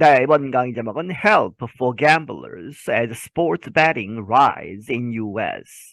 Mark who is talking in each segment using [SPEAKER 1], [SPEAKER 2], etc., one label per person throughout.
[SPEAKER 1] 네, 이번 강의 제목은 Help for Gamblers as Sports Betting Rise in US.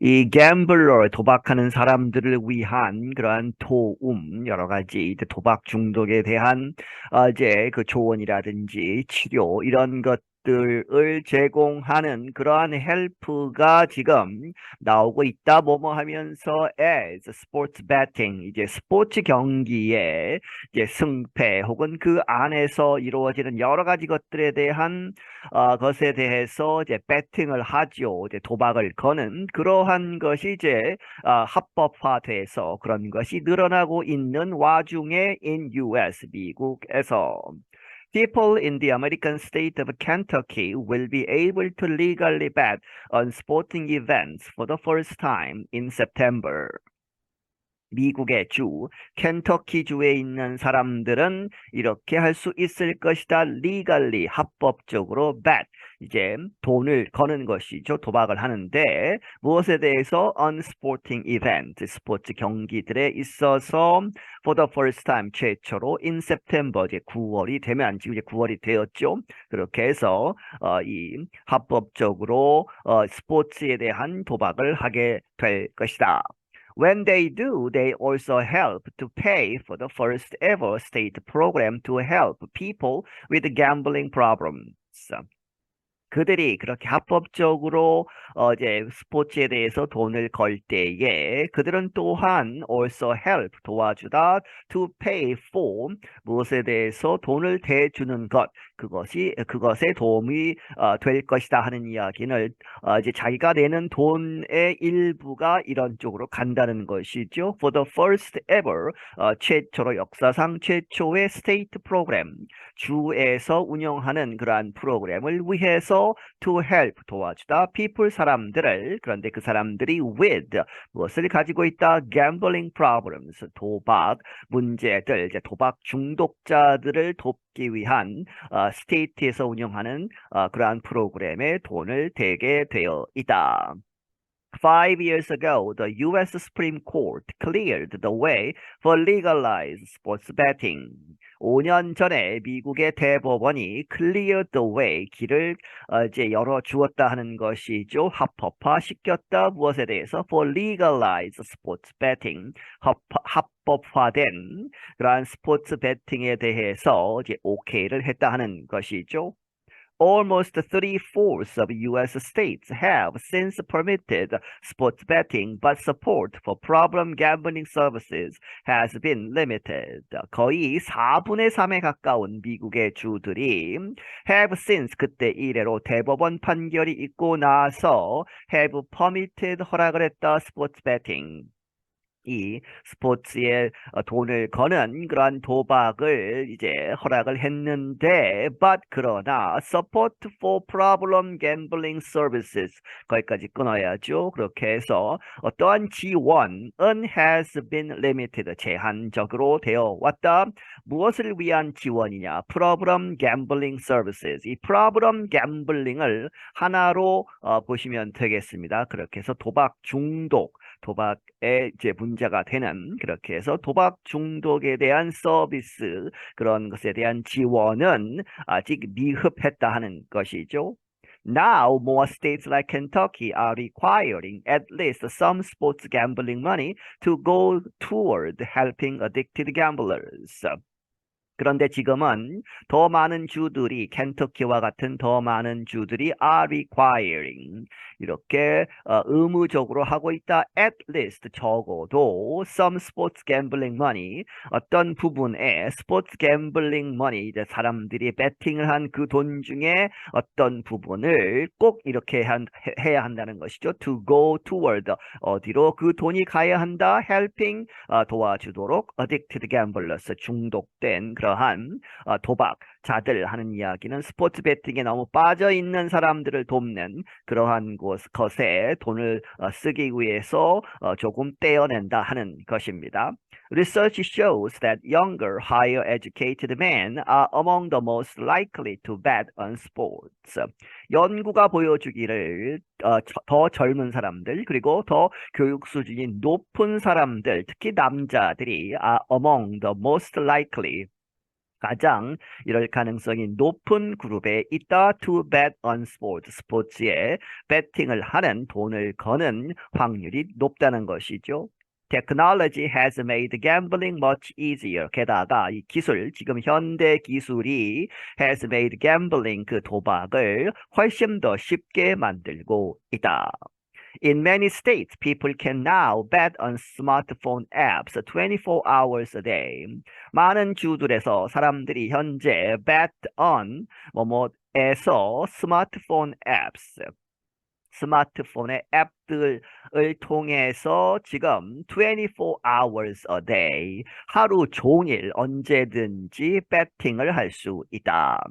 [SPEAKER 1] 이 gambler, 도박하는 사람들을 위한 그러한 도움, 여러 가지 도박 중독에 대한 어, 이제 그 조언이라든지 치료 이런 것 들을 제공하는 그러한 헬프가 지금 나오고 있다 뭐뭐 하면서 as sports betting 이제 스포츠 경기의 이제 승패 혹은 그 안에서 이루어지는 여러 가지 것들에 대한 어, 것에 대해서 이제 배팅을 하죠. 이제 도박을 거는 그러한 것이 이제 어, 합법화돼서 그런 것이 늘어나고 있는 와중에 in US 미국에서 people in the American state of Kentucky will be able to legally bet on sporting events for the first time in September. 미국의 주, 켄터키 주에 있는 사람들은 이렇게 할 수 있을 것이다. legally, 합법적으로 bet, 이제 돈을 거는 것이죠. 도박을 하는데 무엇에 대해서 unsporting event, 스포츠 경기들에 있어서 for the first time 최초로 in September 이제 9월이 되면 지금 이제 9월이 되었죠. 그렇게 해서 어, 이 합법적으로 어, 스포츠에 대한 도박을 하게 될 것이다. When they do, they also help to pay for the first ever state program to help people with gambling problems. 그들이 그렇게 합법적으로 어 이제 스포츠에 대해서 돈을 걸 때에 그들은 또한 also help 도와주다 to pay for 무엇에 대해서 돈을 대주는 것 그것이 그것에 도움이 어, 될 것이다 하는 이야기를 어, 이제 자기가 내는 돈의 일부가 이런 쪽으로 간다는 것이죠. For the first ever 어, 최초로 역사상 최초의 state program 주에서 운영하는 그러한 프로그램을 위해서 to help 도와주다 people 사람들을 그런데 그 사람들이 with 무엇을 가지고 있다 gambling problems 도박 문제들 이제 도박 중독자들을 돕기 위한 어, 스테이트에서 운영하는 어, 그러한 프로그램에 돈을 대게 되어 있다. Five years ago, the U.S. Supreme Court cleared the way for legalized sports betting. 5년 전에 미국의 대법원이 clear the way, 길을 어, 이제 열어 주었다 하는 것이죠. 합법화 시켰다. 무엇에 대해서? for legalized sports betting. 합, 합법화된 그러한 스포츠 베팅에 대해서 이제 오케이를 했다 하는 것이죠. Almost three-fourths of U.S. states have since permitted sports betting, but support for problem gambling services has been limited. 거의 4분의 3에 가까운 미국의 주들이 have since 그때 이래로 대법원 판결이 있고 나서 have permitted 허락을 했다 스포츠 베팅. 이 스포츠에 돈을 거는 그러한 도박을 이제 허락을 했는데 but 그러나 support for problem gambling services 거기까지 끊어야죠. 그렇게 해서 어떠한 지원은 has been limited 제한적으로 되어 왔다. 무엇을 위한 지원이냐? problem gambling services 이 problem gambling을 하나로 어, 보시면 되겠습니다. 그렇게 해서 도박 중독 도박에 이제 문제가 되는 그렇게 해서 도박 중독에 대한 서비스 그런 것에 대한 지원은 아직 미흡했다 하는 것이죠. Now, more states like Kentucky are requiring at least some sports gambling money to go toward helping addicted gamblers. 그런데 지금은 더 많은 주들이 켄터키와 같은 더 많은 주들이 are requiring 이렇게 어, 의무적으로 하고 있다. at least 적어도 some sports gambling money 어떤 부분에 sports gambling money 이제 사람들이 베팅을 한 그 돈 중에 어떤 부분을 꼭 이렇게 한, 해야 한다는 것이죠. to go toward 어디로 그 돈이 가야 한다. helping 어, 도와주도록 addicted gamblers 중독된 그 러한 어, 도박자들 하는 이야기는 스포츠 베팅에 너무 빠져 있는 사람들을 돕는 그러한 곳, 것에 돈을 어, 쓰기 위해서 어, 조금 떼어낸다 하는 것입니다. Research shows that younger, higher educated men are among the most likely to bet on sports. 연구가 보여주기를 어, 더 젊은 사람들 그리고 더 교육 수준이 높은 사람들 특히 남자들이 are among the most likely 가장 이럴 가능성이 높은 그룹에 있다 to bet on sport 스포츠에 배팅을 하는 돈을 거는 확률이 높다는 것이죠. Technology has made gambling much easier. 게다가 이 기술, 지금 현대 기술이 has made gambling 그 도박을 훨씬 더 쉽게 만들고 있다. In many states, people can now bet on smartphone apps 24 hours a day. 많은 주들에서 사람들이 현재 bet on 뭐뭐에서 스마트폰 apps 스마트폰의 앱들을 통해서 지금 24 hours a day 하루 종일 언제든지 배팅을 할 수 있다.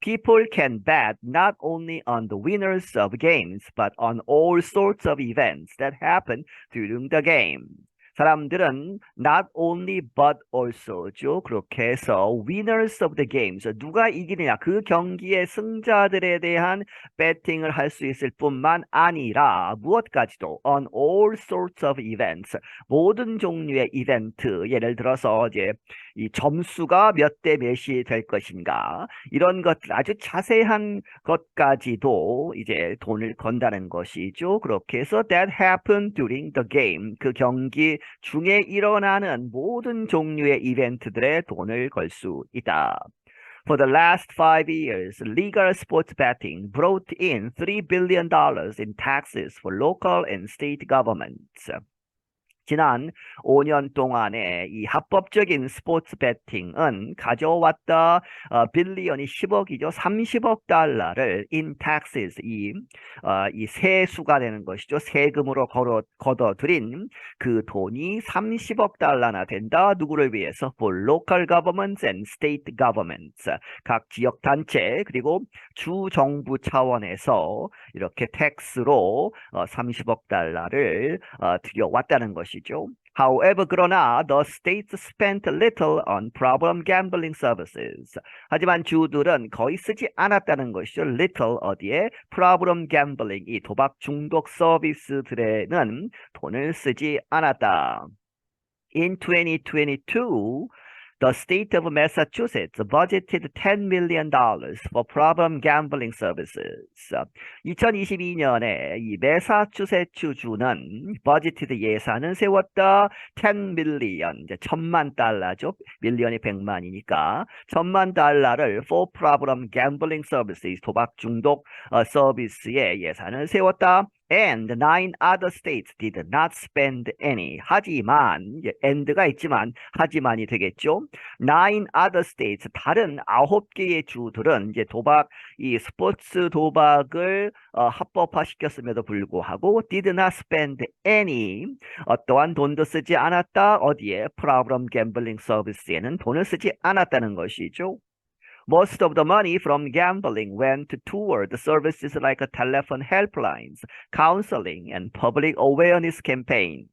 [SPEAKER 1] People can bet not only on the winners of games but on all sorts of events that happen during the game. 사람들은 not only but also죠. 그렇게 해서 winners of the games. 누가 이기느냐. 그 경기의 승자들에 대한 배팅을 할 수 있을 뿐만 아니라 무엇까지도 on all sorts of events. 모든 종류의 이벤트. 예를 들어서 이제 이 점수가 몇 대 몇이 될 것인가. 이런 것들 아주 자세한 것까지도 이제 돈을 건다는 것이죠. 그렇게 해서 that happened during the game. 그 경기 중에 일어나는 모든 종류의 이벤트들에 돈을 걸 수 있다. For the last five years, legal sports betting brought in $3 billion in taxes for local and state governments. 지난 5년 동안에 이 합법적인 스포츠 베팅은 가져왔다 어, 빌리언이 10억이죠. 30억 달러를 in taxes 이, 어, 이 세수가 되는 것이죠. 세금으로 걸어, 걷어들인 그 돈이 30억 달러나 된다. 누구를 위해서? for local governments and state governments 각 지역 단체 그리고 주 정부 차원에서 이렇게 텍스로 어, 30억 달러를 어, 들여왔다는 것이 것이죠. However, 그러나 the states spent little on problem gambling services. 하지만 주들은 거의 쓰지 않았다는 것이죠. little 어디에 problem gambling 이 도박 중독 서비스들에는 돈을 쓰지 않았다. In 2022, The state of Massachusetts budgeted $10 million for problem gambling services. 2022년에 이 매사추세츠 주는 budgeted 예산은 세웠다 10 million, 이제 천만 달러죠. 밀리언이 100만이니까 천만 달러를 for problem gambling services, 도박 중독 어, 서비스에 예산을 세웠다. And nine other states did not spend any. 하지만 and가 있지만 하지만이 되겠죠. nine other states 다른 아홉 개의 주들은 이제 도박 이 스포츠 도박을 어, 합법화 시켰음에도 불구하고 did not spend any 어떠한 돈도 쓰지 않았다. 어디에 problem gambling 서비스에는 돈을 쓰지 않았다는 것이죠. Most of the money from gambling went toward services like telephone helplines, counseling, and public awareness campaigns.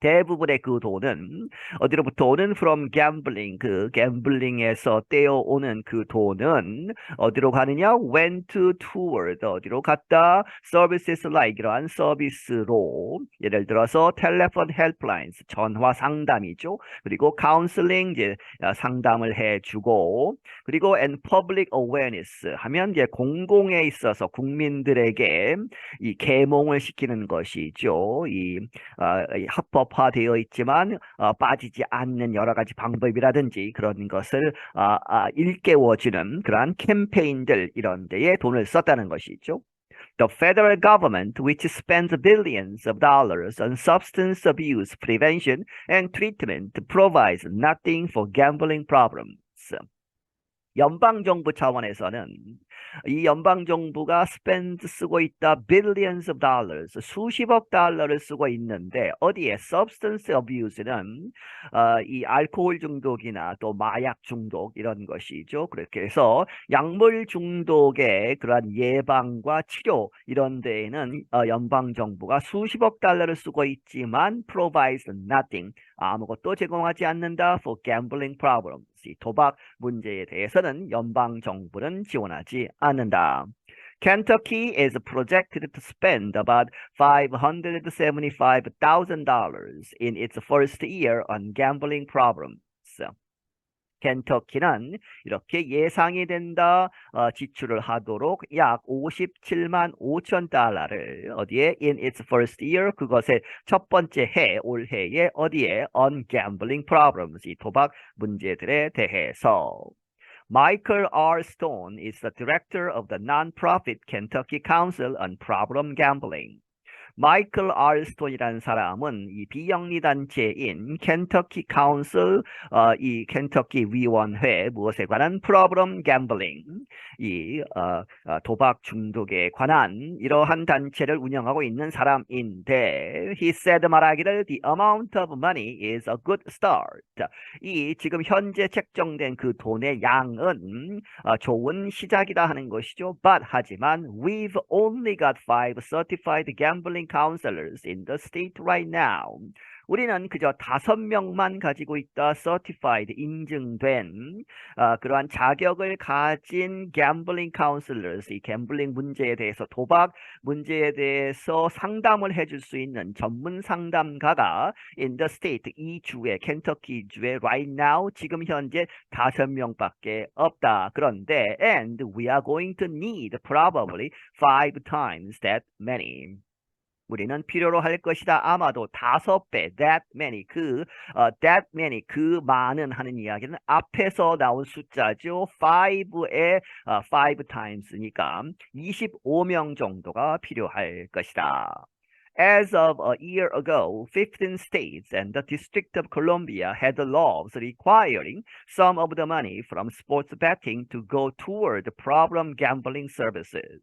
[SPEAKER 1] 대부분의 그 돈은 어디로부터 오는 from gambling 그 갬블링에서 떼어오는 그 돈은 어디로 가느냐? went toward 어디로 갔다? services like 이러한 서비스로. 예를 들어서 telephone helplines 전화 상담이죠. 그리고 counseling 이제 상담을 해주고. 그리고 and public awareness 하면 이제 공공에 있어서 국민들에게 이 계몽을 시키는 것이죠. 이, 어, 이 합법 합법화되어 있지만 어, 빠지지 않는 여러 가지 방법이라든지 그런 것을 어, 어, 일깨워주는 그러한 캠페인들 이런 데에 돈을 썼다는 것이죠. The federal government, which spends billions of dollars on substance abuse prevention and treatment, provides nothing for gambling problems. 연방 정부 차원에서는 이 연방 정부가 spend 쓰고 있다 billions of dollars 수십억 달러를 쓰고 있는데 어디에 substance abuse는 어, 이 알코올 중독이나 또 마약 중독 이런 것이죠. 그렇게 해서 약물 중독의 그러한 예방과 치료 이런 데에는 어, 연방 정부가 수십억 달러를 쓰고 있지만 provides nothing 아무것도 제공하지 않는다 for gambling problems 도박 문제에 대해서는 연방 정부는 지원하지 않는다. Kentucky is projected to spend about $575,000 in its first year on gambling problems. 켄터키는 이렇게 예상이 된다 어, 지출을 하도록 약 57만 5천 달러를 어디에 in its first year 그것의 첫 번째 해 올해에 어디에 on gambling problems 이 도박 문제들에 대해서 Michael R. Stone is the director of the nonprofit Kentucky Council on Problem Gambling. 마이클 R. 스톤이라는 사람은 이 비영리 단체인 켄터키 카운슬, 어, 이 켄터키 위원회 무엇에 관한 프로그램 갬블링, 이 어, 어, 도박 중독에 관한 이러한 단체를 운영하고 있는 사람인데, he said 말하기를 the amount of money is a good start. 이 지금 현재 책정된 그 돈의 양은 어, 좋은 시작이다 하는 것이죠. But 하지만 we've only got five certified gambling counselors in the state right now. 우리는 그저 다섯 명만 가지고 있다 certified 인증된 어, 그러한 자격을 가진 gambling counselors 이 gambling 문제에 대해서 도박 문제에 대해서 상담을 해줄 수 있는 전문 상담가가 in the state 이 주에 켄터키 주에 right now 지금 현재 다섯 명밖에 없다. 그런데 and we are going to need probably five times that many. 우리는 필요로 할 것이다. 아마도 다섯 배, that many, 그, 어, that many, 그 많은 하는 이야기는 앞에서 나온 숫자죠. 5의 어, 5 times니까 25명 정도가 필요할 것이다. As of a year ago, 15 states and the District of Columbia had laws requiring some of the money from sports betting to go toward problem gambling services.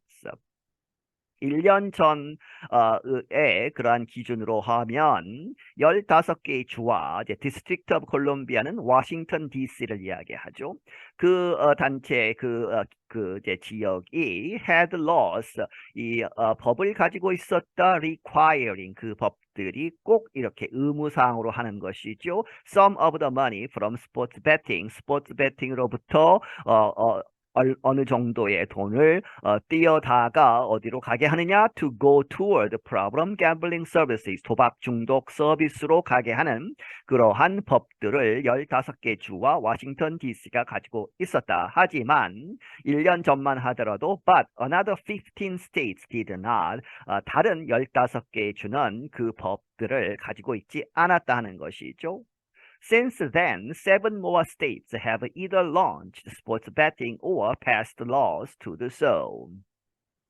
[SPEAKER 1] 1년 전에 그러한 기준으로 하면 15개의 주와 이제 디스트릭트 오브 콜롬비아는 워싱턴 DC를 이야기하죠. 그 어, 단체 그, 어, 그 이제 지역이 had laws 이 어, 법을 가지고 있었다 requiring 그 법 들이 꼭 이렇게 의무사항으로 하는 것이죠. Some of the money from sports betting, 스포츠 베팅으로부터 어, 어, 어느 정도의 돈을 어, 띄어다가 어디로 가게 하느냐? To go toward problem gambling services. 도박 중독 서비스로 가게 하는 그러한 법들을 15개 주와 워싱턴 DC가 가지고 있었다. 하지만 1년 전만 하더라도 but another 15 states did not. 어, 다른 15개의 주는 그 법들을 가지고 있지 않았다는 것이죠. Since then, seven more states have either launched sports betting or passed laws to do so.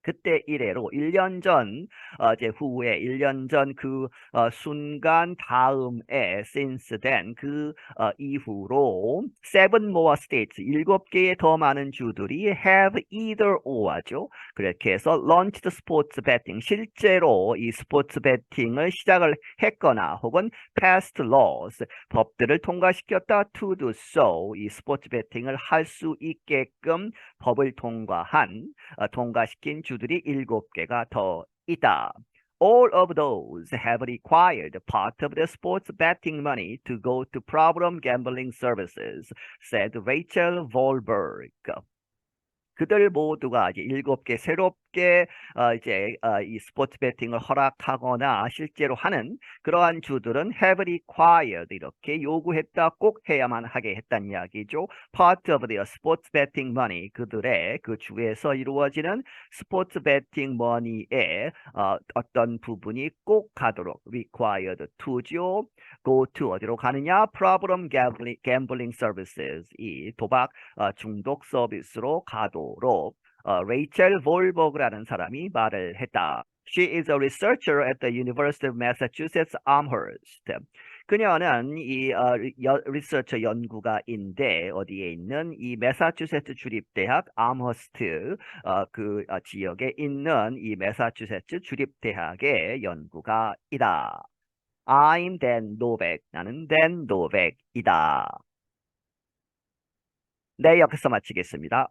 [SPEAKER 1] 그때 이래로 1년 전, 어, 이제 후에 1년 전그 어, 순간 다음에 since then 그 어, 이후로 seven more states 일곱 개의 더 많은 주들이 have either or죠. 그렇게 해서 launched sports betting 실제로 이 스포츠 베팅을 시작을 했거나 혹은 passed laws 법들을 통과시켰다 to do so 이 스포츠 베팅을 할 수 있게끔 법을 통과한 어, 통과시킨 주 주들이 일곱 개가 더 있다. All of those have required part of the sports betting money to go to problem gambling services, said Rachel Volberg. 그들 모두가 이제 일곱 개 새롭 게 어, 이제 어, 이 스포츠 베팅을 허락하거나 실제로 하는 그러한 주들은 have required 이렇게 요구했다 꼭 해야만 하게 했단 이야기죠. Part of their sports betting money 그들의 그 주에서 이루어지는 스포츠 베팅 머니의 어, 어떤 부분이 꼭 가도록 required to죠. go to 어디로 가느냐? problem gambling, gambling services 이 도박 어, 중독 서비스로 가도록 어, 레이첼 볼버그라는 사람이 말을 했다. She is a researcher at the University of Massachusetts Amherst. 그녀는 이 어, 여, 리서처 연구가인데 어디에 있는 이 매사추세츠 주립대학 암허스트 어, 그 어, 지역에 있는 이 매사추세츠 주립대학의 연구가이다. I'm Dan Novak. 나는 Dan Novak이다. 네, 여기서 마치겠습니다.